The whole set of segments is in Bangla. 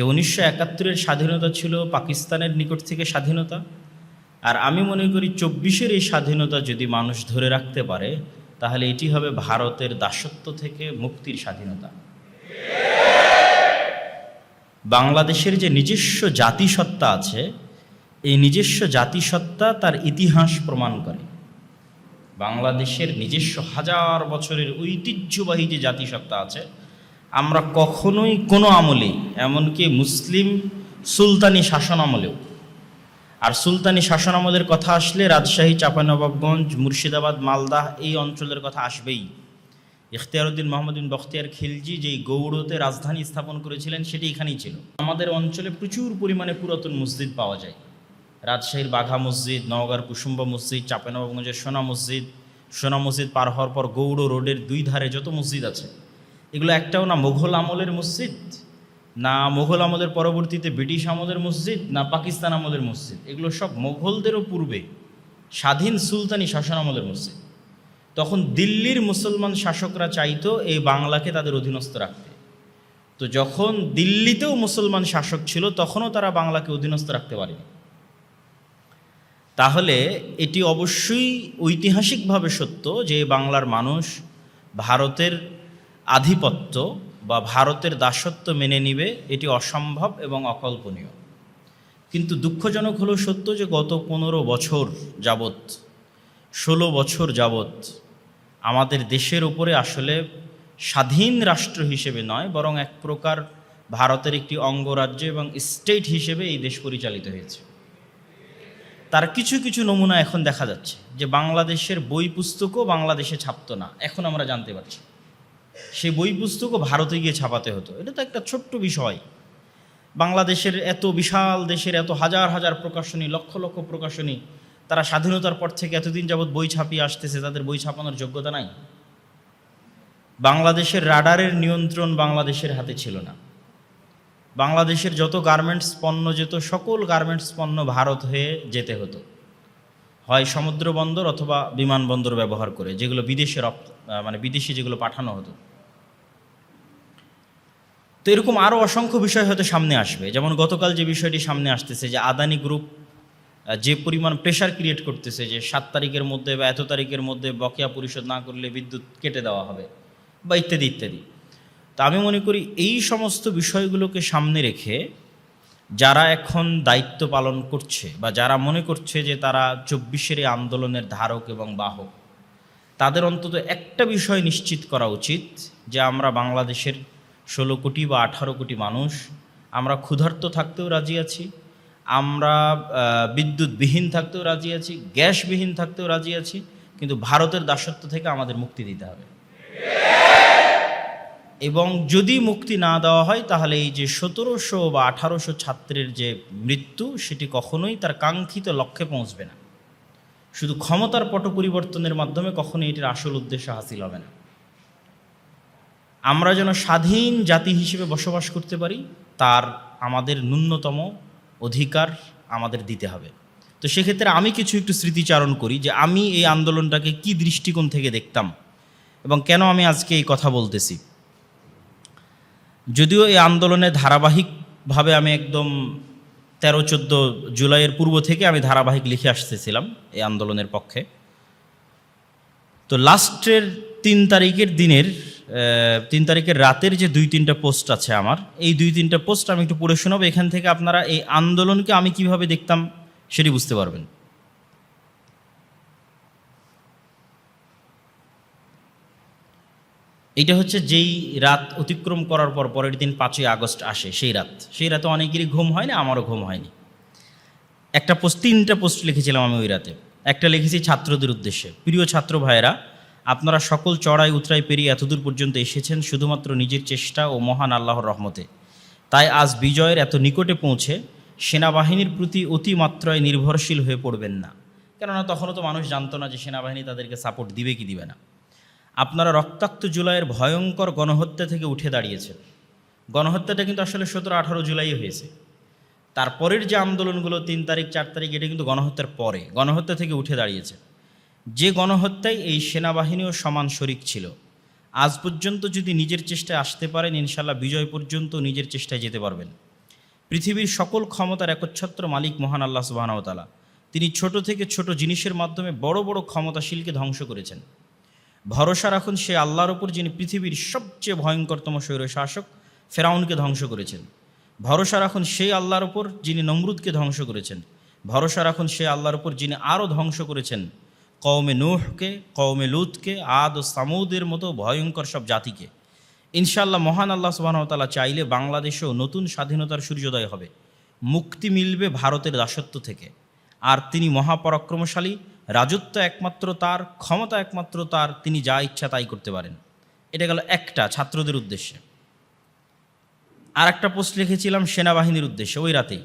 যে উনিশশো একাত্তরের স্বাধীনতা ছিল পাকিস্তানের নিকট থেকে স্বাধীনতা। আর আমি মনে করি চব্বিশের এই স্বাধীনতা যদি মানুষ ধরে রাখতে পারে, তাহলে এটি হবে ভারতের দাসত্ব থেকে মুক্তির স্বাধীনতা। বাংলাদেশের যে নিজস্ব জাতিসত্তা আছে, এই নিজস্ব জাতিসত্তা তার ইতিহাস প্রমাণ করে। বাংলাদেশের নিজস্ব হাজার বছরের ঐতিহ্যবাহী যে জাতিসত্তা আছে আমরা কখনোই কোনো আমলেই এমনকি মুসলিম সুলতানি শাসন আমলেও। আর সুলতানি শাসন আমলের কথা আসলে রাজশাহী, চাঁপানবাবগঞ্জ, মুর্শিদাবাদ মালদাহ এই অঞ্চলের কথা আসবেই। ইখতিয়ারউদ্দিন মোহাম্মদ বিন বখতিয়ার খিলজি যেই গৌড়তে রাজধানী স্থাপন করেছিলেন, সেটি এখানেই ছিল। আমাদের অঞ্চলে প্রচুর পরিমাণে পুরাতন মসজিদ পাওয়া যায়। রাজশাহীর বাঘা মসজিদ, নওগাঁর কুসুম্বা মসজিদ, চাঁপানবাবগঞ্জের সোনা মসজিদ। সোনা মসজিদ পার হওয়ার পর গৌড় রোডের দুই ধারে যত মসজিদ আছে এগুলো একটাও না মোঘল আমলের মসজিদ, না মোঘল আমলের পরবর্তীতে ব্রিটিশ আমলের মসজিদ, না পাকিস্তান আমলের মসজিদ। এগুলো সব মোঘলদেরও পূর্বে স্বাধীন সুলতানি শাসন আমলের মসজিদ। তখন দিল্লির মুসলমান শাসকরা চাইতো এই বাংলাকে তাদের অধীনস্থ রাখতে। তো যখন দিল্লিতেও মুসলমান শাসক ছিল, তখনও তারা বাংলাকে অধীনস্থ রাখতে পারেনি। তাহলে এটি অবশ্যই ঐতিহাসিকভাবে সত্য যে বাংলার মানুষ ভারতের আধিপত্য বা ভারতের দাসত্ব মেনে নিবে এটি অসম্ভব এবং অকল্পনীয়। কিন্তু দুঃখজনক হলো সত্য যে গত পনেরো বছর যাবৎ, ষোলো বছর যাবৎ আমাদের দেশের উপরে আসলে স্বাধীন রাষ্ট্র হিসেবে নয়, বরং এক প্রকার ভারতের একটি অঙ্গরাজ্য এবং স্টেট হিসেবে এই দেশ পরিচালিত হয়েছে। তার কিছু কিছু নমুনা এখন দেখা যাচ্ছে যে বাংলাদেশের বই পুস্তকও বাংলাদেশে ছাপতো না, এখন আমরা জানতে পারছি। সেই বই পুস্তকও ভারতে গিয়ে ছাপাতে হতো। এটা তো একটা ছোট্ট বিষয়। বাংলাদেশের এত বিশাল দেশের এত হাজার হাজার প্রকাশনী, লক্ষ লক্ষ প্রকাশনী, তারা স্বাধীনতার পর থেকে এতদিন যাবৎ বই ছাপিয়ে আসতেছে, তাদের বই ছাপানোর যোগ্যতা নাই। বাংলাদেশের রাডারের নিয়ন্ত্রণ বাংলাদেশের হাতে ছিল না। বাংলাদেশের যত গার্মেন্টস পণ্য যেত, সকল গার্মেন্টস পণ্য ভারত হয়ে যেতে হতো। হয় সমুদ্র বন্দর অথবা বিমানবন্দর ব্যবহার করে, যেগুলো বিদেশে রপ্ত মানে বিদেশে যেগুলো পাঠানো হতো। তো এরকম আরও অসংখ্য বিষয় হয়তো সামনে আসবে। যেমন গতকাল যে বিষয়টি সামনে আসতেছে যে আদানি গ্রুপ যে পরিমাণ প্রেশার ক্রিয়েট করতেছে যে সাত তারিখের মধ্যে বা এত তারিখের মধ্যে বকেয়া পরিশোধ না করলে বিদ্যুৎ কেটে দেওয়া হবে বা ইত্যাদি ইত্যাদি। তা আমি মনে করি এই সমস্ত বিষয়গুলোকে সামনে রেখে যারা এখন দায়িত্ব পালন করছে বা যারা মনে করছে যে তারা চব্বিশের আন্দোলনের ধারক এবং বাহক, তাদের অন্তত একটা বিষয় নিশ্চিত করা উচিত যে আমরা বাংলাদেশের ষোলো কোটি বা আঠারো কোটি মানুষ। আমরা ক্ষুধার্ত থাকতেও রাজি আছি। আমরা বিদ্যুৎবিহীন থাকতেও রাজি আছি, গ্যাসবিহীন থাকতেও রাজি আছি। কিন্তু ভারতের দাসত্ব থেকে আমাদের মুক্তি দিতে হবে। এবং যদি মুক্তি না দেওয়া হয়, তাহলে এই যে সতেরোশো বা আঠারোশো ছাত্রের যে মৃত্যু, সেটি কখনোই তার কাঙ্ক্ষিত লক্ষ্যে পৌঁছবে না। শুধু ক্ষমতার পট পরিবর্তনের মাধ্যমে কখনোই এটির আসল উদ্দেশ্য হাসিল হবে না। আমরা যেন স্বাধীন জাতি হিসেবে বসবাস করতে পারি, তার আমাদের ন্যূনতম অধিকার আমাদের দিতে হবে। তো সেক্ষেত্রে আমি কিছু একটু স্মৃতিচারণ করি যে আমি এই আন্দোলনটাকে কি দৃষ্টিকোণ থেকে দেখতাম এবং কেন আমি আজকে এই কথা বলতেছি। যদিও এই আন্দোলনে ধারাবাহিকভাবে আমি একদম তেরো চোদ্দ জুলাইয়ের পূর্ব থেকে আমি ধারাবাহিক লিখে আসতেছিলাম এই আন্দোলনের পক্ষে। তো লাস্টের তিন তারিখের দিনের তিন তারিখের রাতের যে দুই তিনটা পোস্ট আছে আমার, এই দুই তিনটা পোস্ট আমি একটু পড়ে শোনাবো। এখান থেকে আপনারা এই আন্দোলনকে আমি কীভাবে দেখতাম সেটি বুঝতে পারবেন। এটা হচ্ছে যেই রাত অতিক্রম করার পর পরের দিন পাঁচই আগস্ট আসে, সেই রাত। সেই রাতে অনেকেরই ঘুম হয় না আমারও ঘুম হয়নি। একটা পোস্ট, তিনটা পোস্ট লিখেছিলাম আমি ওই রাতে। একটা লিখেছি ছাত্রদের উদ্দেশ্যে। প্রিয় ছাত্র ভাইয়েরা আপনারা সকল চড়াই উতরাই পেরিয়ে এতদূর পর্যন্ত এসেছেন শুধুমাত্র নিজের চেষ্টা ও মহান আল্লাহর রহমতে। তাই আজ বিজয়ের এত নিকটে পৌঁছে সেনাবাহিনীর প্রতি অতিমাত্রায় নির্ভরশীল হয়ে পড়বেন না। কেননা তখনও তো মানুষ জানতো না যে সেনাবাহিনী তাদেরকে সাপোর্ট দিবে কি দিবে না। আপনারা রক্তাক্ত জুলাইয়ের ভয়ঙ্কর গণহত্যা থেকে উঠে দাঁড়িয়েছেন। গণহত্যাটা কিন্তু আসলে সতেরো আঠারো জুলাই হয়েছে। তারপরের যে আন্দোলনগুলো তিন তারিখ, চার তারিখ, এটা কিন্তু গণহত্যার পরে, গণহত্যা থেকে উঠে দাঁড়িয়েছে। যে গণহত্যায় এই সেনাবাহিনীও সমান শরিক ছিল। আজ পর্যন্ত যদি নিজের চেষ্টায় আসতে পারেন ইনশাল্লাহ বিজয় পর্যন্ত নিজের চেষ্টায় যেতে পারবেন। পৃথিবীর সকল ক্ষমতার একচ্ছত্র মালিক মহান আল্লাহ সুবাহানতালা তিনি ছোট থেকে ছোট জিনিসের মাধ্যমে বড় বড় ক্ষমতাশীলকে ধ্বংস করেছেন। ভরসা রাখুন, সে আল্লাহর ওপর যিনি পৃথিবীর সবচেয়ে ভয়ঙ্করতম স্বৈর শাসক ফেরাউনকে ধ্বংস করেছেন। ভরসা রাখুন সেই আল্লাহর ওপর যিনি নমরুদকে ধ্বংস করেছেন। ভরসা রাখুন সেই আল্লাহর ওপর যিনি আরও ধ্বংস করেছেন। কওমে নুহকে, কওমে লুতকে, আদ ও সামুদের মতো ভয়ঙ্কর সব জাতিকে। ইনশাল্লাহ মহান আল্লাহ সুবাহতালা চাইলে বাংলাদেশেও নতুন স্বাধীনতার সূর্যোদয় হবে। মুক্তি মিলবে ভারতের দাসত্ব থেকে। আর তিনি মহাপরাক্রমশালী, রাজত্ব একমাত্র তার, ক্ষমতা একমাত্র তার, তিনি যা ইচ্ছা তাই করতে পারেন। এটা গেল একটা ছাত্রদের উদ্দেশ্যে। আর একটা পোস্ট লিখেছিলাম সেনাবাহিনীর উদ্দেশ্যে, ওই রাতেই।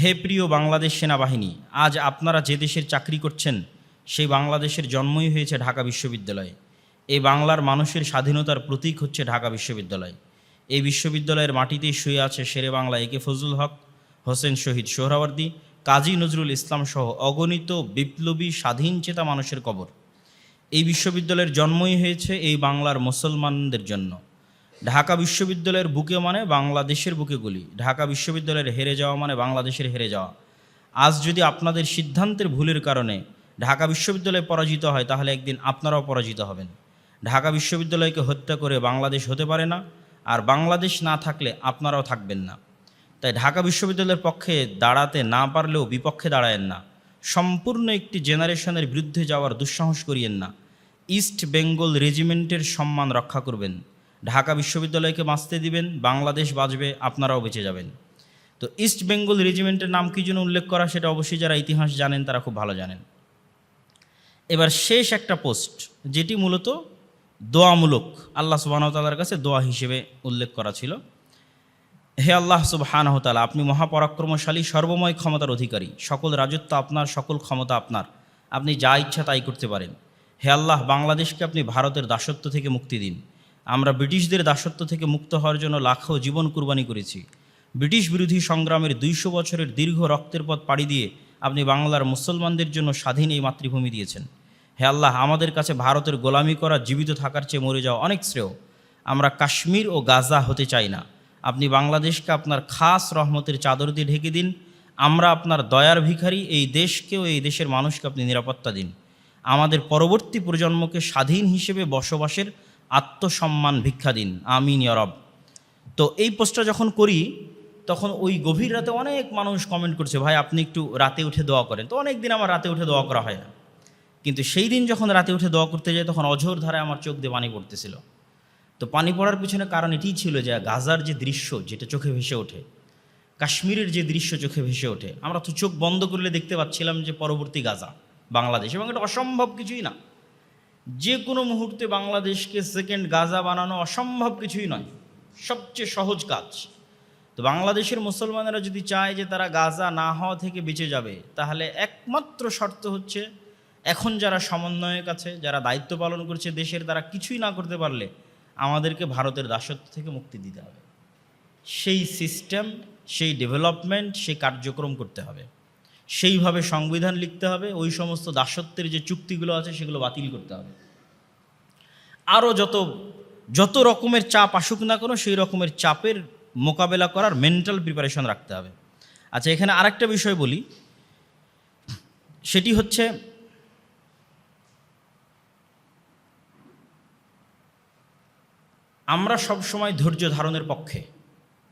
হে প্রিয় বাংলাদেশ সেনাবাহিনী, আজ আপনারা যে দেশের চাকরি করছেন সেই বাংলাদেশের জন্মই হয়েছে ঢাকা বিশ্ববিদ্যালয়ে। এই বাংলার মানুষের স্বাধীনতার প্রতীক হচ্ছে ঢাকা বিশ্ববিদ্যালয়। এই বিশ্ববিদ্যালয়ের মাটিতেই শুয়ে আছে শেরে বাংলা একে ফজলুল হক, হোসেন শহীদ সোহরাওয়ার্দী, কাজী নজরুল ইসলাম সহ অগণিত বিপ্লবী স্বাধীন চেতা মানুষের কবর। এই বিশ্ববিদ্যালয়ের জন্মই হয়েছে এই বাংলার মুসলমানদের জন্য। ঢাকা বিশ্ববিদ্যালয়ের বুকে মানে বাংলাদেশের বুকে গুলি। ঢাকা বিশ্ববিদ্যালয়ের হেরে যাওয়া মানে বাংলাদেশের হেরে যাওয়া। আজ যদি আপনাদের সিদ্ধান্তের ভুলের কারণে ঢাকা বিশ্ববিদ্যালয় পরাজিত হয়, তাহলে একদিন আপনারাও পরাজিত হবেন। ঢাকা বিশ্ববিদ্যালয়কে হত্যা করে বাংলাদেশ হতে পারে না, আর বাংলাদেশ না থাকলে আপনারাও থাকবেন না। তাই ঢাকা বিশ্ববিদ্যালয়ের পক্ষে দাঁড়াতে না পারলেও বিপক্ষে দাঁড়ায়েন না। সম্পূর্ণ একটি জেনারেশনের বিরুদ্ধে যাওয়ার দুঃসাহস করিয়েন না। ইস্ট বেঙ্গল রেজিমেন্টের সম্মান রক্ষা করবেন। ঢাকা বিশ্ববিদ্যালয়কে বাঁচতে দিবেন, বাংলাদেশ বাঁচবে, আপনারাও বেঁচে যাবেন। তো ইস্ট বেঙ্গল রেজিমেন্টের নাম কি জন্য উল্লেখ করা, সেটা অবশ্যই যারা ইতিহাস জানেন, তারা খুব ভালো জানেন। এবার শেষ একটা পোস্ট যেটি মূলত দোয়ামূলক, আল্লাহ সুবাহতালার কাছে দোয়া হিসেবে উল্লেখ করা ছিল। হে আল্লাহ সুবাহানহতালা আপনি মহাপরাক্রমশালী, সর্বময় ক্ষমতার অধিকারী। সকল রাজত্ব আপনার, সকল ক্ষমতা আপনার। আপনি যা ইচ্ছা তাই করতে পারেন। হে আল্লাহ, বাংলাদেশকে আপনি ভারতের দাসত্ব থেকে মুক্তি দিন। আমরা ব্রিটিশদের দাসত্ব থেকে মুক্ত হওয়ার জন্য লাখো জীবন কুরবানি করেছি। ব্রিটিশ বিরোধী সংগ্রামের দুইশো বছরের দীর্ঘ রক্তের পথ পাড়ি দিয়ে আপনি বাংলার মুসলমানদের জন্য স্বাধীন এই মাতৃভূমি দিয়েছেন। হে আল্লাহ, আমাদের কাছে ভারতের গোলামি করা, জীবিত থাকার চেয়ে মরে যাওয়া অনেক শ্রেয়। আমরা কাশ্মীর ও গাজা হতে চাই না। আপনি বাংলাদেশকে আপনার খাস রহমতের চাদর দিয়ে ঢেকে দিন। আমরা আপনার দয়ার ভিখারি, এই দেশকে ও এই দেশের মানুষকে আপনি নিরাপত্তা দিন। আমাদের পরবর্তী প্রজন্মকে স্বাধীন হিসেবে বসবাসের আত্মসম্মান ভিক্ষা দিন। আমিন ইয়রব তো এই পোস্টটা যখন করি তখন ওই গভীর রাতে অনেক মানুষ কমেন্ট করছে, ভাই, আপনি একটু রাতে উঠে দোয়া করেন। তো অনেক দিন আমার রাতে উঠে দোয়া করা হয় না। কিন্তু সেই দিন যখন রাতে উঠে দোয়া করতে যাই, তখন অঝোর ধারায় আমার চোখ দিয়ে পানি পড়তেছিল। তো পানি পড়ার পিছনে কারণ এটিই ছিল যে, গাজার যে দৃশ্য, যেটা চোখে ভেসে ওঠে, কাশ্মীরের যে দৃশ্য চোখে ভেসে ওঠে, আমরা তো চোখ বন্ধ করলে দেখতে পাচ্ছিলাম যে, পরবর্তী গাজা, বাংলাদেশ। এবং এটা অসম্ভব কিছুই না। যে কোনো মুহূর্তে বাংলাদেশকে সেকেন্ড গাজা বানানো অসম্ভব কিছুই নয়। সবচেয়ে সহজ কাজ। তো বাংলাদেশের মুসলমানেরা যদি চায় যে তারা গাজা না হওয়া থেকে বেঁচে যাবে, তাহলে একমাত্র শর্ত হচ্ছে এখন যারা সমন্বয়ক আছে, যারা দায়িত্ব পালন করছে দেশের দ্বারা কিছুই না করতে পারলে আমাদেরকে ভারতের দাসত্ব থেকে মুক্তি দিতে হবে। সেই সিস্টেম, সেই ডেভেলপমেন্ট, সেই কার্যক্রম করতে হবে। সেইভাবে সংবিধান লিখতে হবে, ওই সমস্ত দাসত্বের যে চুক্তিগুলো আছে সেগুলো বাতিল করতে হবে। আরও যত যত রকমের চাপ আসুক না কেন, সেই রকমের চাপের মোকাবেলা করার মেন্টাল প্রিপারেশন রাখতে হবে। আচ্ছা এখানে আরেকটা বিষয় বলি। সেটি হচ্ছে আমরা সব সময় ধৈর্য ধারণের পক্ষে।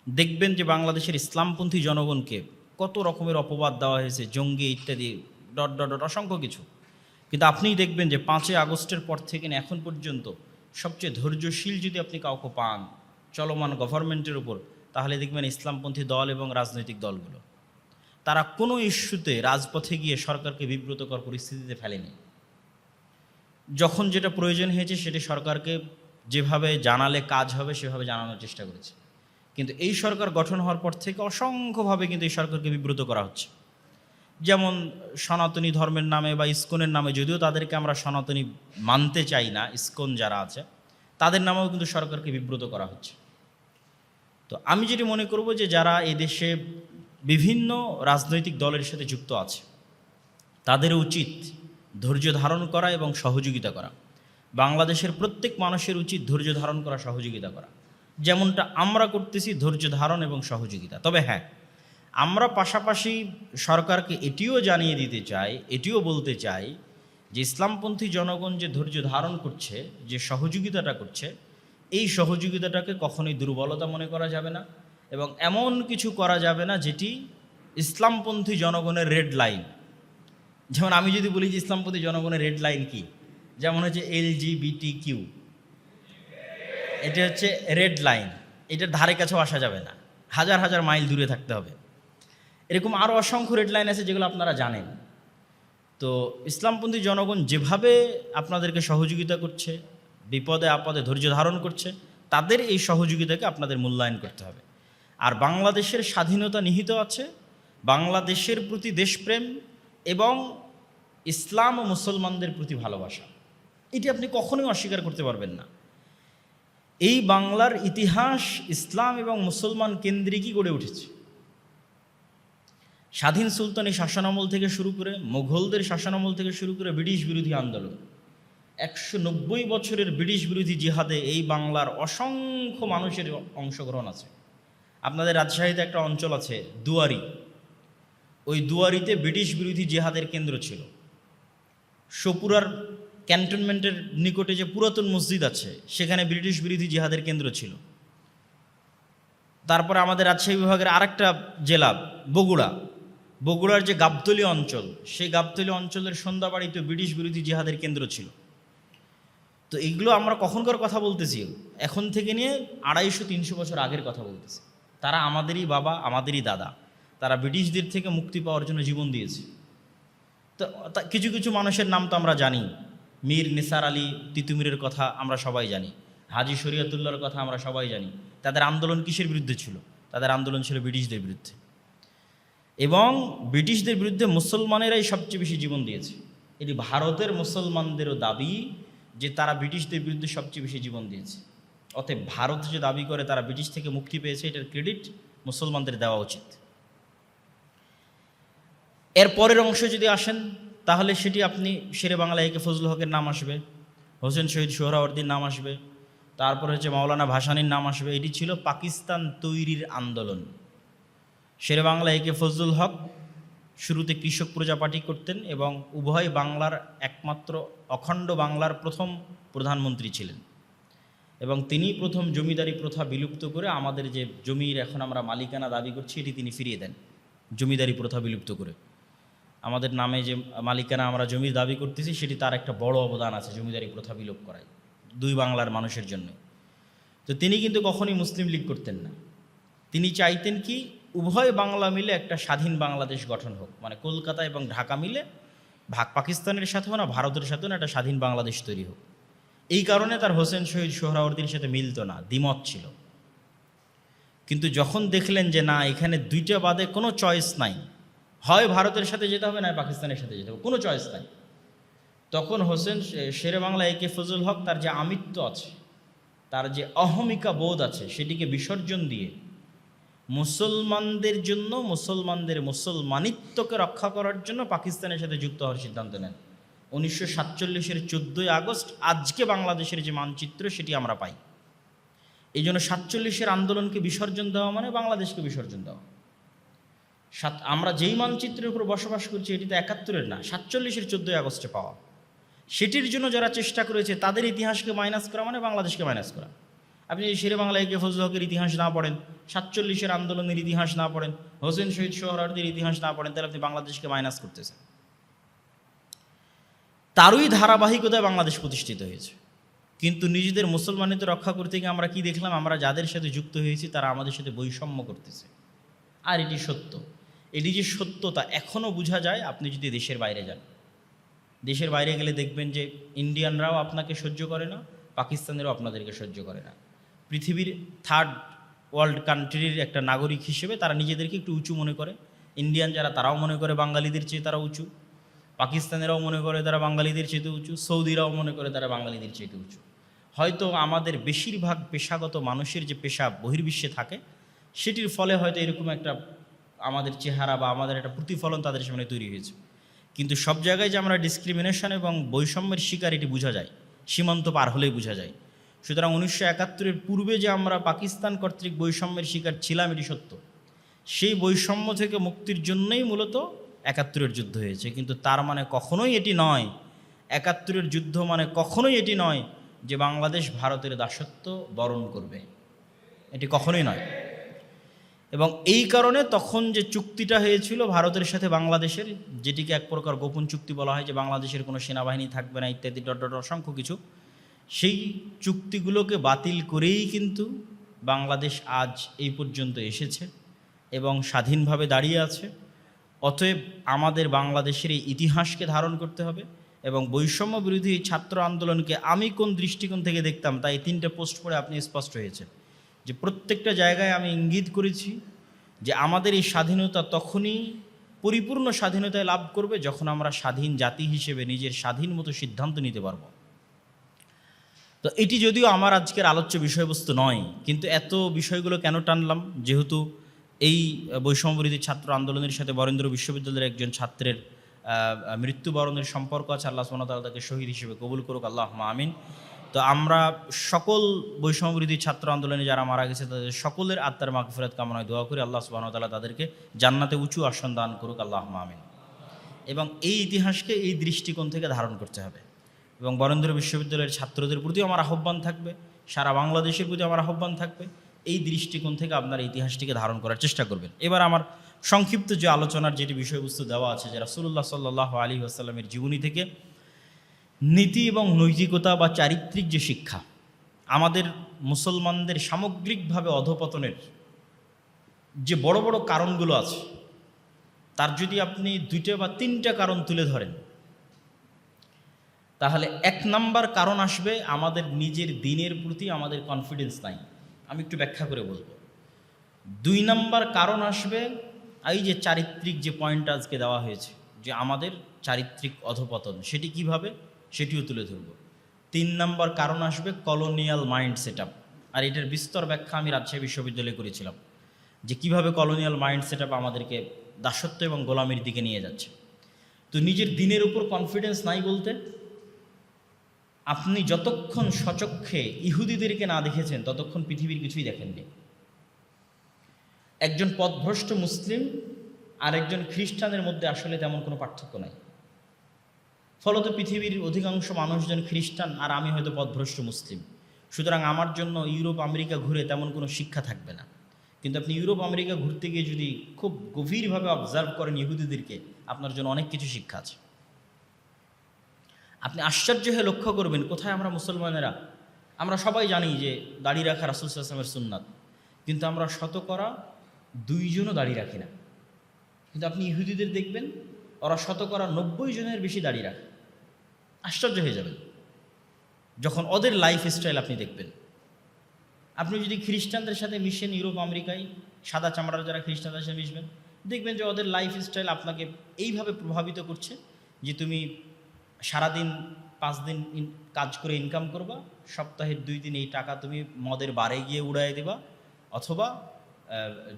দেখবেন যে বাংলাদেশের ইসলামপন্থী জনগণকে কত রকমের অপবাদ দেওয়া হয়েছে, জঙ্গি ইত্যাদি, ডট ডট ডট, অসংখ্য কিছু। কিন্তু আপনিই দেখবেন যে পাঁচই আগস্টের পর থেকে এখন পর্যন্ত সবচেয়ে ধৈর্যশীল যদি আপনি কাউকে পান চলমান গভর্নমেন্টের উপর, তাহলে দেখবেন ইসলামপন্থী দল এবং রাজনৈতিক দলগুলো, তারা কোনো ইস্যুতে রাজপথে গিয়ে সরকারকে বিব্রতকর পরিস্থিতিতে ফেলেনি। যখন যেটা প্রয়োজন হয়েছে সেটি সরকারকে যেভাবে জানালে কাজ হবে, সেভাবে জানানোর চেষ্টা করেছে। কিন্তু এই সরকার গঠন হওয়ার পর থেকে অসংখ্যভাবে কিন্তু এই সরকারকে বিব্রত করা হচ্ছে। যেমন সনাতনী ধর্মের নামে বা ইস্কনের নামে, যদিও তাদেরকে আমরা সনাতনী মানতে চাই না, ইস্কন যারা আছে, তাদের নামেও কিন্তু সরকারকে বিব্রত করা হচ্ছে। তো আমি যেটি মনে করব যে যারা এই দেশে বিভিন্ন রাজনৈতিক দলের সাথে যুক্ত আছে, তাদের উচিত ধৈর্য ধারণ করা এবং সহযোগিতা করা। বাংলাদেশের প্রত্যেক মানুষের উচিত ধৈর্য ধারণ করা, সহযোগিতা করা। যেমনটা আমরা করতেছি, ধৈর্য ধারণ এবং সহযোগিতা। তবে হ্যাঁ আমরা পাশাপাশি সরকারকে এটিও জানিয়ে দিতে চাই, এটিও বলতে চাই যে ইসলামপন্থী জনগণ যে ধৈর্য ধারণ করছে, যে সহযোগিতাটা করছে এই সহযোগিতাটাকে কখনোই দুর্বলতা মনে করা যাবে না এবং এমন কিছু করা যাবে না যেটি ইসলামপন্থী জনগণের রেড লাইন। যেমন আমি যদি বলি যে ইসলামপন্থী জনগণের রেড লাইন কি? যেমন হচ্ছে এল কিউ এটা হচ্ছে রেড লাইন। এটার ধারে কাছেও আসা যাবে না। হাজার হাজার মাইল দূরে থাকতে হবে। এরকম আরও অসংখ্য রেড লাইন আছে যেগুলো আপনারা জানেন। তো ইসলামপন্থী জনগণ যেভাবে আপনাদেরকে সহযোগিতা করছে বিপদে আপদে ধৈর্য ধারণ করছে, তাদের এই সহযোগিতাকে আপনাদের মূল্যায়ন করতে হবে। আর বাংলাদেশের স্বাধীনতা নিহিত আছে, বাংলাদেশের প্রতি দেশপ্রেম এবং ইসলাম ও মুসলমানদের প্রতি ভালোবাসা। এটি আপনি কখনোই অস্বীকার করতে পারবেন না। এই বাংলার ইতিহাস ইসলাম এবং মুসলমান কেন্দ্রিকই গড়ে উঠেছে। স্বাধীন সুলতানি শাসনামল থেকে শুরু করে, মোঘলদের শাসনামল থেকে শুরু করে ব্রিটিশ বিরোধী আন্দোলন। একশো নব্বই বছরের ব্রিটিশ বিরোধী জিহাদে এই বাংলার অসংখ্য মানুষের অংশগ্রহণ আছে। আপনাদের রাজশাহীতে একটা অঞ্চল আছে, দুয়ারি। ওই দুয়ারিতে ব্রিটিশ বিরোধী জিহাদের কেন্দ্র ছিল। সপুরার ক্যান্টনমেন্টের নিকটে যে পুরাতন মসজিদ আছে, সেখানে ব্রিটিশ বিরোধী জিহাদের কেন্দ্র ছিল। তারপরে আমাদের রাজশাহী বিভাগের আরেকটা জেলা, বগুড়া। বগুড়ার যে গাবতলী অঞ্চল, সেই গাবতলী অঞ্চলের সন্ধ্যাবাড়িতে ব্রিটিশ বিরোধী জিহাদের কেন্দ্র ছিল। তো এগুলো আমরা কখনকার কথা বলতেছি? এখন থেকে নিয়ে আড়াইশো, তিনশো বছর আগের কথা বলতেছি। তারা আমাদেরই বাবা, আমাদেরই দাদা। তারা ব্রিটিশদের থেকে মুক্তি পাওয়ার জন্য জীবন দিয়েছে। তো, তা- কিছু কিছু মানুষের নাম তো আমরা জানি। মীর নিসার আলী তিতুমিরের কথা আমরা সবাই জানি। হাজি শরিয়তুল্লাহর কথা আমরা সবাই জানি। তাদের আন্দোলন কিসের বিরুদ্ধে ছিল? তাদের আন্দোলন ছিল ব্রিটিশদের বিরুদ্ধে। এবং ব্রিটিশদের বিরুদ্ধে মুসলমানেরাই সবচেয়ে বেশি জীবন দিয়েছে। এটি ভারতের মুসলমানদেরও দাবি যে তারা ব্রিটিশদের বিরুদ্ধে সবচেয়ে বেশি জীবন দিয়েছে। অতএব ভারত যে দাবি করে তারা ব্রিটিশ থেকে মুক্তি পেয়েছে, এটার ক্রেডিট মুসলমানদের দেওয়া উচিত। এর পরের অংশ যদি আসেন, তাহলে সেটি আপনি শেরে বাংলা একে ফজল হকের নাম আসবে, হোসেন শহীদ সোহরাওয়ার্দির নাম আসবে, তারপর হচ্ছে মাওলানা ভাসানির নাম আসবে। এটি ছিল পাকিস্তান তৈরির আন্দোলন। শেরে বাংলা একে ফজলুল হক শুরুতে কৃষক প্রজা পার্টি করতেন এবং উভয় বাংলার একমাত্র অখণ্ড বাংলার প্রথম প্রধানমন্ত্রী ছিলেন। এবং তিনি প্রথম জমিদারি প্রথা বিলুপ্ত করে আমাদের যে জমির এখন আমরা মালিকানা দাবি করছি, এটি তিনি ফিরিয়ে দেন, জমিদারি প্রথা বিলুপ্ত করে। আমাদের নামে যে মালিকানা আমরা জমির দাবি করতেছি, সেটি তার একটা বড় অবদান আছে, জমিদারি প্রথা বিলোপ করায়, দুই বাংলার মানুষের জন্য। তো তিনি কিন্তু কখনই মুসলিম লীগ করতেন না। তিনি চাইতেন কি উভয় বাংলা মিলে একটা স্বাধীন বাংলাদেশ গঠন হোক। মানে কলকাতা এবং ঢাকা মিলে ভাগ পাকিস্তানের সাথেও না, ভারতের সাথেও না, একটা স্বাধীন বাংলাদেশ তৈরি হোক। এই কারণে তার হোসেন শহীদ সোহরাওয়ার্দির সাথে মিলতো না, দ্বিমত ছিল। কিন্তু যখন দেখলেন যে না, এখানে দুইটা বাদে কোনো চয়েস নাই, হয় ভারতের সাথে যেতে হবে না পাকিস্তানের সাথে যেতে হবে, কোনো চয়েস নাই। তখন হোসেন শেরে বাংলা একে ফজল হক তার যে আমিত্ব আছে, তার যে অহমিকা বোধ আছে, সেটিকে বিসর্জন দিয়ে মুসলমানদের জন্য, মুসলমানদের মুসলমানিত্বকে রক্ষা করার জন্য পাকিস্তানের সাথে যুক্ত হওয়ার সিদ্ধান্ত নেন। উনিশশো সাতচল্লিশের চোদ্দোই আগস্ট আজকে বাংলাদেশের যে মানচিত্র, সেটি আমরা পাই। এই জন্য সাতচল্লিশের আন্দোলনকে বিসর্জন দেওয়া মানে বাংলাদেশকে বিসর্জন দেওয়া। সাত, আমরা যেই মানচিত্রের উপর বসবাস করছি, এটি তো একাত্তরের না, সাতচল্লিশের চোদ্দোই আগস্টে পাওয়া। সেটির জন্য যারা চেষ্টা করেছে, তাদের ইতিহাসকে মাইনাস করা মানে বাংলাদেশকে মাইনাস করা। আপনি যদি শেরে বাংলায় কে ফজল হকের ইতিহাস না পড়েন, সাতচল্লিশের আন্দোলনের ইতিহাস না পড়েন, হোসেন শহীদ সোহরার্দির ইতিহাস না পড়েন, তাহলে আপনি বাংলাদেশকে মাইনাস করতেছেন। তারই ধারাবাহিকতায় বাংলাদেশ প্রতিষ্ঠিত হয়েছে। কিন্তু নিজেদের মুসলমানিতে রক্ষা করতে গিয়ে আমরা কি দেখলাম? আমরা যাদের সাথে যুক্ত হয়েছি, তারা আমাদের সাথে বৈষম্য করতেছে। আর এটি সত্য। এটি যে সত্যতা এখনও বোঝা যায়, আপনি যদি দেশের বাইরে যান। দেশের বাইরে গেলে দেখবেন যে ইন্ডিয়ানরাও আপনাকে সহ্য করে না, পাকিস্তানেরও আপনাদেরকে সহ্য করে না। পৃথিবীর থার্ড ওয়ার্ল্ড কান্ট্রির একটা নাগরিক হিসেবে তারা নিজেদেরকে একটু উঁচু মনে করে। ইন্ডিয়ান যারা, তারাও মনে করে বাঙালিদের চেয়ে তারা উঁচু। পাকিস্তানেরাও মনে করে তারা বাঙালিদের চেয়ে উঁচু। সৌদিরাও মনে করে তারা বাঙালিদের চেয়ে উঁচু। হয়তো আমাদের বেশিরভাগ পেশাগত মানুষের যে পেশা বহির্বিশ্বে থাকে, সেটির ফলে হয়তো এরকম একটা আমাদের চেহারা বা আমাদের একটা প্রতিফলন তাদের সামনে তৈরি হয়েছে। কিন্তু সব জায়গায় যে আমরা ডিসক্রিমিনেশন এবং বৈষম্যের শিকার এটি বোঝা যায়, সীমান্ত পার হলেই বোঝা যায়। সুতরাং উনিশশো একাত্তরের পূর্বে যে আমরা পাকিস্তান কর্তৃক বৈষম্যের শিকার ছিলাম, এটি সত্য। সেই বৈষম্য থেকে মুক্তির জন্যই মূলত একাত্তরের যুদ্ধ হয়েছে। কিন্তু তার মানে কখনোই এটি নয়, একাত্তরের যুদ্ধ মানে কখনোই এটি নয় যে বাংলাদেশ ভারতের দাসত্ব বরণ করবে। এটি কখনোই নয়। এবং এই কারণে তখন যে চুক্তিটা হয়েছিল ভারতের সাথে বাংলাদেশের, যেটিকে এক প্রকার গোপন চুক্তি বলা হয় যে বাংলাদেশের কোনো সেনাবাহিনী থাকবে না, ইত্যাদি, ডট ডট অসংখ্য কিছু সেই চুক্তিগুলোকে বাতিল করেই কিন্তু বাংলাদেশ আজ এই পর্যন্ত এসেছে এবং স্বাধীনভাবে দাঁড়িয়ে আছে। অতএব আমাদের বাংলাদেশের এই ইতিহাসকে ধারণ করতে হবে এবং বৈষম্য বিরোধী ছাত্র আন্দোলনকে আমি কোন দৃষ্টিকোণ থেকে দেখতাম তাই তিনটে পোস্ট পড়ে আপনি স্পষ্ট হয়েছে যে প্রত্যেকটা জায়গায় আমি ইঙ্গিত করেছি যে আমাদের এই স্বাধীনতা তখনই পরিপূর্ণ স্বাধীনতায় লাভ করবে যখন আমরা স্বাধীন জাতি হিসেবে নিজের স্বাধীন মতো সিদ্ধান্ত নিতে পারব। তো এটি যদিও আমার আজকের আলোচ্য বিষয়বস্তু নয়, কিন্তু এত বিষয়গুলো কেন টানলাম? যেহেতু এই বৈষম্যবিরোধী ছাত্র আন্দোলনের সাথে বরেন্দ্র বিশ্ববিদ্যালয়ের একজন ছাত্রের মৃত্যুবরণের সম্পর্ক আছে, আল্লাহ ওয়া তাকে শহীদ হিসেবে কবুল করুক আল্লাহ আমিন। তো আমরা সকল বৈষম্যবিরোধী ছাত্র আন্দোলনে যারা মারা গেছে, তাদের সকলের আত্মার মাগফিরাত কামনায় দোয়া করি, আল্লাহ ওয়া তাদেরকে জান্নাতে উঁচু আসন দান করুক আল্লাহ আমিন। এবং এই ইতিহাসকে এই দৃষ্টিকোণ থেকে ধারণ করতে হবে। এবং বরেন্দ্র বিশ্ববিদ্যালয়ের ছাত্রদের প্রতিও আমার আহ্বান থাকবে, সারা বাংলাদেশের প্রতি আমার আহ্বান থাকবে। এই দৃষ্টিকোণ থেকে আপনার ইতিহাসটিকে ধারণ করার চেষ্টা করবেন। এবার আমার সংক্ষিপ্ত যে আলোচনার যেটি বিষয়বস্তু দেওয়া আছে, যে রাসূলুল্লাহ সাল্লাহ আলী আসাল্লামের জীবনী থেকে, নীতি এবং নৈতিকতা বা চারিত্রিক যে শিক্ষা, আমাদের মুসলমানদের সামগ্রিকভাবে অধপতনের যে বড় বড় কারণগুলো আছে, তার যদি আপনি দুইটা বা তিনটা কারণ তুলে ধরেন তাহলে এক নাম্বার কারণ আসবে আমাদের নিজের দিনের প্রতি আমাদের কনফিডেন্স নাই। আমি একটু ব্যাখ্যা করে বলব। দুই নাম্বার কারণ আসবে এই যে চারিত্রিক যে পয়েন্ট আজকে দেওয়া হয়েছে, যে আমাদের চারিত্রিক অধপতন, সেটি কীভাবে? সেটিও তুলে ধরব। তিন নাম্বার কারণ আসবে কলোনিয়াল মাইন্ড সেট আর এটার বিস্তর ব্যাখ্যা আমি রাজশাহী বিশ্ববিদ্যালয়ে করেছিলাম, যে কীভাবে কলোনিয়াল মাইন্ড সেট আমাদেরকে দাসত্ব এবং গোলামির দিকে নিয়ে যাচ্ছে। তো নিজের দিনের উপর কনফিডেন্স নাই বলতে আপনি যতক্ষণ সচক্ষে ইহুদিদেরকে না দেখেছেন, ততক্ষণ পৃথিবীর কিছুই দেখেননি। একজন পথভ্রষ্ট মুসলিম আর একজন খ্রিস্টানের মধ্যে আসলে তেমন কোনো পার্থক্য নাই। ফলত পৃথিবীর অধিকাংশ মানুষজন খ্রিস্টান আর আমি হয়তো পথভ্রষ্ট মুসলিম। সুতরাং আমার জন্য ইউরোপ, আমেরিকা ঘুরে তেমন কোনো শিক্ষা থাকবে না। কিন্তু আপনি ইউরোপ, আমেরিকা ঘুরতে গিয়ে যদি খুব গভীরভাবে অবজার্ভ করেন ইহুদিদেরকে, আপনার জন্য অনেক কিছু শিক্ষা আছে। আপনি আশ্চর্য হয়ে লক্ষ্য করবেন, কোথায় আমরা মুসলমানেরা? আমরা সবাই জানি যে দাড়ি রাখা রাসুল আসলামের সুন্নাত, কিন্তু আমরা শতকরা দুইজনও দাড়ি রাখি না। কিন্তু আপনি ইহুদিদের দেখবেন, ওরা শতকরা নব্বই জনের বেশি দাড়ি রাখে। আশ্চর্য হয়ে যাবেন। যখন ওদের লাইফ স্টাইল আপনি দেখবেন, আপনি যদি খ্রিস্টানদের সাথে মিশেন ইউরোপ, আমেরিকায়, সাদা চামড়ার যারা খ্রিস্টানদের সাথে মিশবেন, দেখবেন যে ওদের লাইফ স্টাইল আপনাকে এইভাবে প্রভাবিত করছে যে তুমি সারাদিন পাঁচ দিন কাজ করে ইনকাম করবা, সপ্তাহের দুই দিন এই টাকা তুমি মদের বারে গিয়ে উড়াই দিবা, অথবা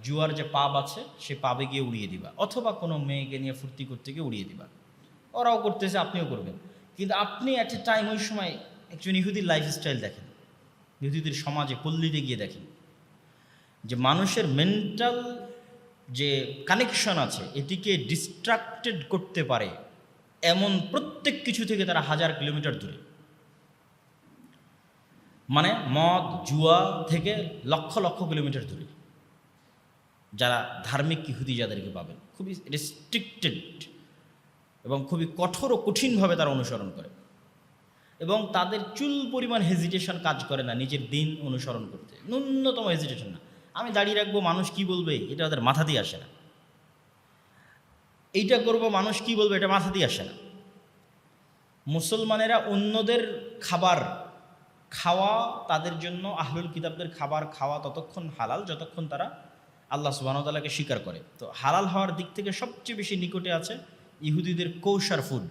জুয়ার যে পাব আছে, সে পাবে গিয়ে উড়িয়ে দিবা, অথবা কোনো মেয়েকে নিয়ে ফুর্তি করতে গিয়ে উড়িয়ে দিবা। ওরাও করতেছে, আপনিও করবেন। কিন্তু আপনি অ্যাট এ টাইম ওই সময় একজন ইহুদির লাইফস্টাইল দেখেন। ইহুদিদের সমাজে পল্লীতে গিয়ে দেখেন। যে মানুষের মেন্টাল যে কানেকশন আছে, এটিকে ডিস্ট্রাক্টেড করতে পারে। এমন প্রত্যেক কিছু থেকে তারা হাজার কিলোমিটার দূরে। মানে মদ, জুয়া থেকে লক্ষ লক্ষ কিলোমিটার দূরে। যারা ধার্মিক ইহুদি যাদেরকে পাবেন, খুবই রেস্ট্রিক্টেড এবং খুবই কঠোর ও কঠিনভাবে তারা অনুসরণ করে। এবং তাদের চুল পরিমাণ হেজিটেশন কাজ করে না নিজের দিন অনুসরণ করতে। ন্যূনতম হেজিটেশন না। আমি দাঁড়িয়ে রাখব, মানুষ কি বলবে? এটা তাদের মাথাতেই আসে না। এইটা করব, মানুষ কি বলবে? এটা মাথা দিয়ে আসে না। মুসলমানেরা অন্যদের খাবার খাওয়া, তাদের জন্য আহলুল কিতাবদের খাবার খাওয়া ততক্ষণ হালাল, যতক্ষণ তারা আল্লাহ সুবাহতালাকে স্বীকার করে। তো হালাল হওয়ার দিক থেকে সবচেয়ে বেশি নিকটে আছে ইহুদিদের কৌশার ফুড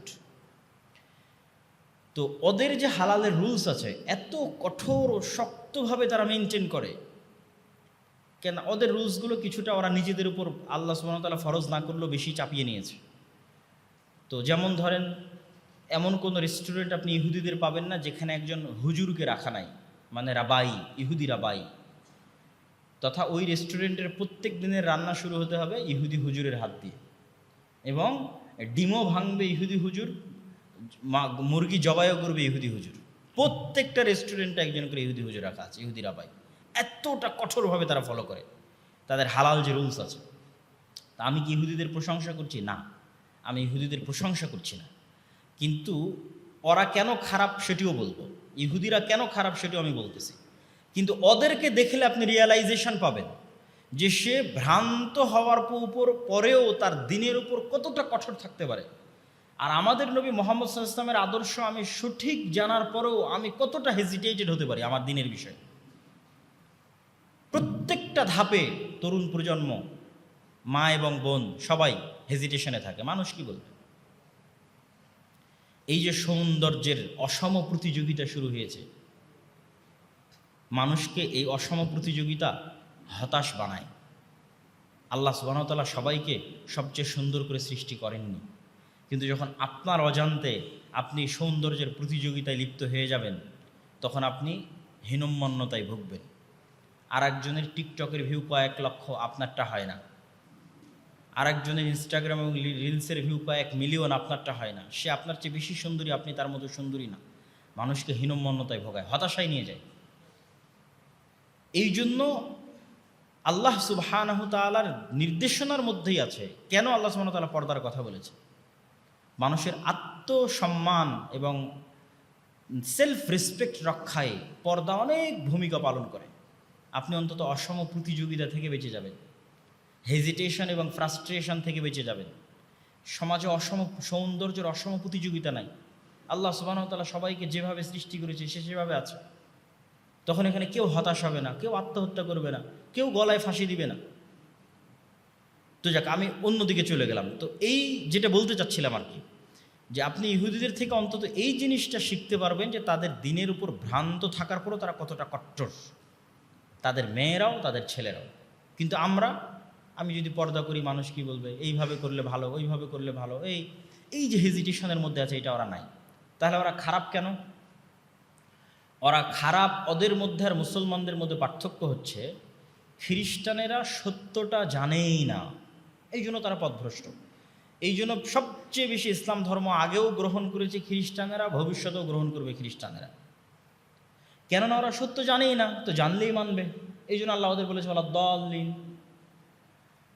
তো ওদের যে হালালের রুলস আছে, এত কঠোর ও শক্তভাবে তারা মেনটেন করে কেন ওদের রুলসগুলো কিছুটা ওরা নিজেদের উপর আল্লাহ সুবাহতাল্লাহ ফরজ না করলেও বেশি চাপিয়ে নিয়েছে। তো যেমন ধরেন, এমন কোনো রেস্টুরেন্ট আপনি ইহুদিদের পাবেন না যেখানে একজন হুজুরকে রাখা নাই মানে রাবাই, ইহুদি রাবাই। তথা ওই রেস্টুরেন্টের প্রত্যেক দিনের রান্না শুরু হতে হবে ইহুদি হুজুরের হাত দিয়ে। এবং ডিমও ভাঙবে ইহুদি হুজুর মুরগি জবাইও করবে ইহুদি হুজুর। প্রত্যেকটা রেস্টুরেন্টে একজন করে ইহুদি হুজুর রাখা আছে, ইহুদি রাবাই। এতটা কঠোরভাবে তারা ফলো করে। তাদের হালাল যে রুলস আছে। তা আমি কি ইহুদিদের প্রশংসা করছি? না। আমি ইহুদিদের প্রশংসা করছি না। কিন্তু ওরা কেন খারাপ সেটিও বলব। ইহুদিরা কেন খারাপ সেটিও আমি বলতেছি। কিন্তু ওদেরকে দেখলে আপনি রিয়েলাইজেশন পাবেন যে সে ভ্রান্ত হওয়ার উপর, পরেও তার দিনের উপর কতটা কঠোর থাকতে পারে। আর আমাদের নবী মোহাম্মদ ইসলামের আদর্শ আমি সঠিক জানার পরেও আমি কতটা হেজিটেটেড হতে পারি আমার দিনের বিষয়ে। প্রত্যেকটা ধাপে তরুণ প্রজন্ম, মা এবং বোন সবাই হেজিটেশনে থাকে। মানুষ কি বলবে? এই যে সৌন্দর্যের অসম প্রতিযোগিতা শুরু হয়েছে, মানুষকে এই অসম প্রতিযোগিতা হতাশ বানায়। আল্লাহ সুবাহতাল্লাহ সবাইকে সবচেয়ে সুন্দর করে সৃষ্টি করেননি। কিন্তু যখন আপনার অজান্তে আপনি সৌন্দর্যের প্রতিযোগিতায় লিপ্ত হয়ে যাবেন, তখন আপনি হীনম্মন্যতায় ভুগবেন। আর একজনের টিকটকের ভিউ কয়েক লক্ষ আপনারটা হয় না। আর একজনের ইনস্টাগ্রাম এবং রিলসের ভিউ কয়েক মিলিয়ন আপনারটা হয় না। সে আপনার চেয়ে বেশি সুন্দরী, আপনি তার মতো সুন্দরী না। মানুষকে হীনম্মন্যতায় ভোগায়, হতাশায় নিয়ে যায়। এই জন্য আল্লাহ তাআলার নির্দেশনার মধ্যেই আছে। কেন আল্লাহ সুবহানাহু তাআলা পর্দার কথা বলেছে? মানুষের আত্মসম্মান এবং সেলফ রেসপেক্ট রক্ষায় পর্দা অনেক ভূমিকা পালন করে। আপনি অন্তত অসম প্রতিযোগিতা থেকে বেঁচে যাবেন। হেজিটেশন এবং ফ্রাস্ট্রেশন থেকে বেঁচে যাবেন। সমাজে অসম সৌন্দর্যের অসম প্রতিযোগিতা নাই। আল্লাহ সুবাহতাল্লাহ সবাইকে যেভাবে সৃষ্টি করেছে, সে সেভাবে আছে। তখন এখানে কেউ হতাশ হবে না, কেউ আত্মহত্যা করবে না, কেউ গলায় ফাঁসি দিবে না। তো যাক, আমি অন্যদিকে চলে গেলাম। তো এই যেটা বলতে চাচ্ছিলাম আর কি, যে আপনি ইহুদিদের থেকে অন্তত এই জিনিসটা শিখতে পারবেন যে তাদের দিনের উপর ভ্রান্ত থাকার পরও তারা কতটা কট্টর তাদের মেয়েরাও, তাদের ছেলেরাও। কিন্তু আমরা, আমি যদি পর্দা করি, মানুষ কি বলবে? এইভাবে করলে ভালো, ওইভাবে করলে ভালো। এই এই যে হেজিটেশনের মধ্যে আছে, এটা ওরা নাই। তাহলে ওরা খারাপ কেন? ওরা খারাপ ওদের মধ্যে আর মুসলমানদের মধ্যে পার্থক্য হচ্ছে, খ্রিস্টানেরা সত্যটা জানেই না। এই জন্য তারা পথভ্রষ্ট। এই জন্য সবচেয়ে বেশি ইসলাম ধর্ম আগেও গ্রহণ করেছে খ্রিস্টানেরা, ভবিষ্যতেও গ্রহণ করবে খ্রিস্টানেরা। কেননা ওরা সত্য জানেই না, তো জানলেই মানবে। এই জন্য আল্লাহ ওদের বলেছে বলা দলিন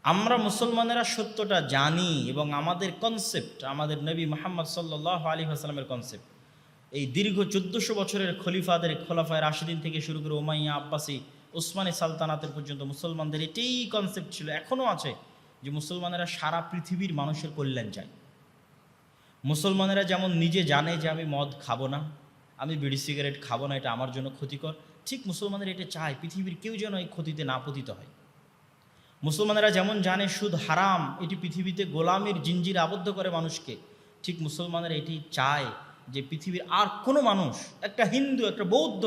আমরা মুসলমানেরা সত্যটা জানি এবং আমাদের কনসেপ্ট আমাদের নবী মোহাম্মদ সাল্লাহ আলী হাসলামের কনসেপ্ট এই দীর্ঘ চোদ্দোশো বছরের খলিফাদের, খোলাফায় রাশিদিন থেকে শুরু করে ওমাইয়া আব্বাসি ওসমানী সালতানাতের পর্যন্ত মুসলমানদের এটাই কনসেপ্ট ছিল। এখনও আছে যে মুসলমানেরা সারা পৃথিবীর মানুষের কল্যাণ চায়। মুসলমানেরা যেমন নিজে জানে যে আমি মদ খাব না আমি বিড়ি সিগারেট খাব না, এটা আমার জন্য ক্ষতিকর। ঠিক মুসলমানের এটা চায়, পৃথিবীর কেউ যেন এই ক্ষতিতে না পতিত হয়। মুসলমানেরা যেমন জানে সুদ হারাম, এটি পৃথিবীতে গোলামের জিঞ্জির আবদ্ধ করে মানুষকে। ঠিক মুসলমানেরা এটি চায় যে পৃথিবীর আর কোনো মানুষ, একটা হিন্দু, একটা বৌদ্ধ,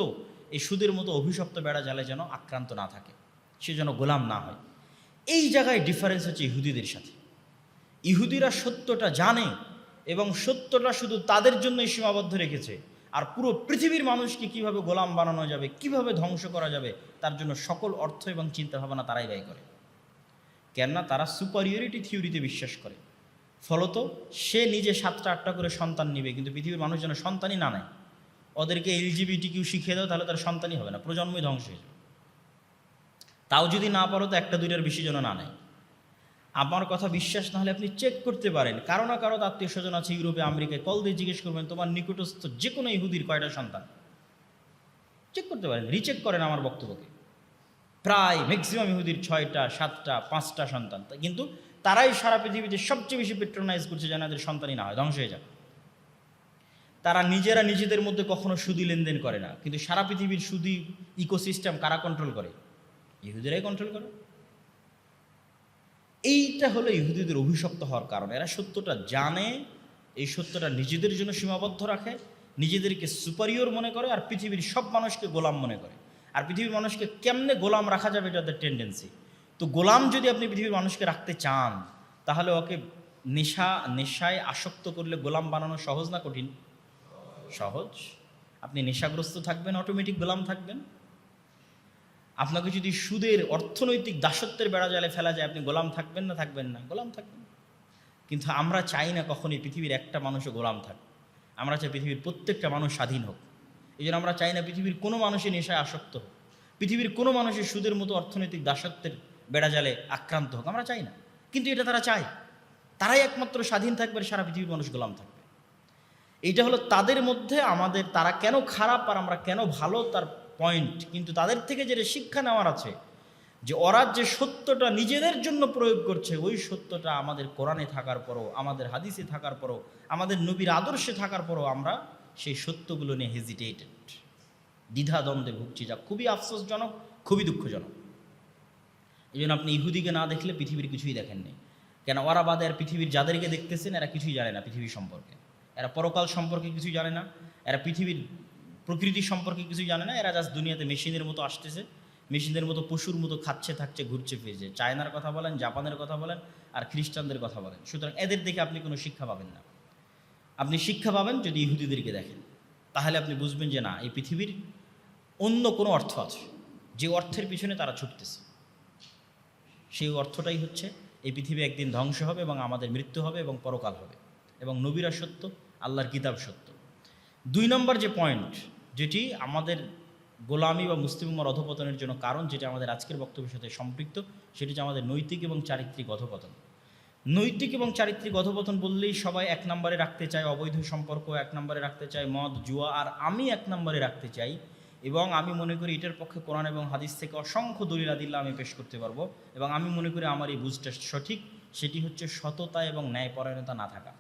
এই সুদের মতো অভিশপ্ত বেড়া জালে যেন আক্রান্ত না থাকে, সে যেন গোলাম না হয়। এই জায়গায় ডিফারেন্স হচ্ছে ইহুদিদের সাথে। ইহুদিরা সত্যটা জানে এবং সত্যটা শুধু তাদের জন্যই সীমাবদ্ধ রেখেছে। আর পুরো পৃথিবীর মানুষকে কীভাবে গোলাম বানানো যাবে, কীভাবে ধ্বংস করা যাবে, তার জন্য সকল অর্থ এবং চিন্তাভাবনা তারাই ব্যয় করে। কেননা তারা সুপারিয়রিটি থিওরিতে বিশ্বাস করে। ফলত সে নিজে সাতটা আটটা করে সন্তান নিবে, কিন্তু পৃথিবীর মানুষ যেন সন্তানই না নেয়। ওদেরকে এলজিবিটি কিউ শিখিয়ে দাও, তাহলে তার সন্তানই হবে না, প্রজন্মই ধ্বংস হয়ে যাবে। তাও যদি না পারো, তো একটা দুইটার বেশি যেন না নেয়। আমার কথা বিশ্বাস না হলে আপনি চেক করতে পারেন। কারও না কারও আত্মীয় স্বজন আছে ইউরোপে, আমেরিকায়। কল দিয়ে জিজ্ঞেস করবেন, তোমার নিকটস্থ যে কোনো ইহুদির কয়টা সন্তান? চেক করতে পারেন। রিচেক করেন আমার বক্তব্যকে। প্রায় ম্যাক্সিমাম ইহুদির ছয়টা, সাতটা, পাঁচটা সন্তান। কিন্তু তারাই সারা পৃথিবীতে সবচেয়ে বেশি পেট্রোনাইজ করছে যেন এদের সন্তানই না হয়। ধ্বংস হয়ে যাবে তারা নিজেরা নিজেদের মধ্যে কখনো সুদি লেনদেন করে না। কিন্তু সারা পৃথিবীর সুদি ইকোসিস্টেম কারা কন্ট্রোল করে? ইহুদিরাই কন্ট্রোল করে। এইটা হলো ইহুদিদের অভিশপ্ত হওয়ার কারণ। এরা সত্যটা জানে, এই সত্যটা নিজেদের জন্য সীমাবদ্ধ রাখে, নিজেদেরকে সুপারিয়র মনে করে আর পৃথিবীর সব মানুষকে গোলাম মনে করে। আর পৃথিবীর মানুষকে কেমনে গোলাম রাখা যাবে এটা তাদের টেন্ডেন্সি তো গোলাম যদি আপনি পৃথিবীর মানুষকে রাখতে চান, তাহলে ওকে নেশা, নেশায় আসক্ত করলে গোলাম বানানো সহজ না কঠিন? সহজ। আপনি নেশাগ্রস্ত থাকবেন অটোমেটিক গোলাম থাকবেন। আপনাকে যদি সুদের, অর্থনৈতিক দাসত্বের বেড়া জালে ফেলা যায়, আপনি গোলাম থাকবেন না থাকবেন না, গোলাম থাকবেন কিন্তু আমরা চাই না কখনই পৃথিবীর একটা মানুষও গোলাম থাক। আমরা চাই পৃথিবীর প্রত্যেকটা মানুষ স্বাধীন হোক। এই জন্য আমরা চাই না পৃথিবীর কোনো মানুষের নেশায় আসক্ত হোক। পৃথিবীর কোনো মানুষের সুদের মতো অর্থনৈতিক দাসত্বের বেড়াজালে আক্রান্ত হোক, আমরা চাই না। কিন্তু এটা তারা চায়। তারাই একমাত্র স্বাধীন থাকবে সারা পৃথিবীর মানুষ গোলাম থাকবে। এইটা হলো তাদের মধ্যে আমাদের তারা কেন খারাপ আর আমরা কেন ভালো তার পয়েন্ট কিন্তু তাদের থেকে যেটা শিক্ষা নেওয়ার আছে, যে ওরা যে সত্যটা নিজেদের জন্য প্রয়োগ করছে, ওই সত্যটা আমাদের কোরআনে থাকার পরও, আমাদের হাদিসে থাকার পরও, আমাদের নবীর আদর্শে থাকার পরও আমরা সেই সত্যগুলো নিয়ে হেজিটেটেড দ্বিধাদ্বন্দ্বে ভুগছি যা খুবই আফসোসজনক, খুবই দুঃখজনক। এই জন্য আপনি ইহুদিকে না দেখলে পৃথিবীর কিছুই দেখেননি কেন, ওরা বাদে আর পৃথিবীর যাদেরকে দেখতেছেন, এরা কিছুই জানে না পৃথিবী সম্পর্কে। এরা পরকাল সম্পর্কে কিছুই জানে না। এরা পৃথিবীর প্রকৃতি সম্পর্কে কিছুই জানে না, এরা জাস্ট দুনিয়াতে মেশিনের মতো আসতেছে, মেশিনের মতো পশুর মতো খাচ্ছে, থাকছে, ঘুরছে, ফিরছে। চায়নার কথা বলেন, জাপানের কথা বলেন, আর খ্রিস্টানদের কথা বলেন। সুতরাং এদের দেখে আপনি কোনো শিক্ষা পাবেন না। আপনি শিক্ষা পাবেন যদি ইহুদিদেরকে দেখেন। তাহলে আপনি বুঝবেন যে না, এই পৃথিবীর অন্য কোনো অর্থ আছে। যে অর্থের পিছনে তারা ছুটতেছে। সেই অর্থটাই হচ্ছে, এই পৃথিবী একদিন ধ্বংস হবে এবং আমাদের মৃত্যু হবে এবং পরকাল হবে। এবং নবীরা সত্য, আল্লাহর কিতাব সত্য। দুই নম্বর যে পয়েন্ট যেটি আমাদের গোলামি বা মুসলিম উম্মার অধপতনের জন্য কারণ, যেটা আমাদের আজকের বক্তব্যের সাথে সম্পৃক্ত, সেটি হচ্ছে আমাদের নৈতিক এবং চারিত্রিক অধপতন। নৈতিক এবং চারিত্রিক অধপতন বললেই সবাই এক নম্বরে রাখতে চায় অবৈধ সম্পর্ক, এক নম্বরে রাখতে চায় মদ, জুয়া, আর আমি এক নম্বরে রাখতে চাই, এবং আমি মনে করি এটার পক্ষে কোরআন এবং হাদিস থেকে অসংখ্য দলিল আদিল্লা আমি পেশ করতে পারব, এবং আমি মনে করি আমার এই বুঝটা সঠিক, সেটি হচ্ছে সততা এবং ন্যায়পরায়ণতা না থাকা।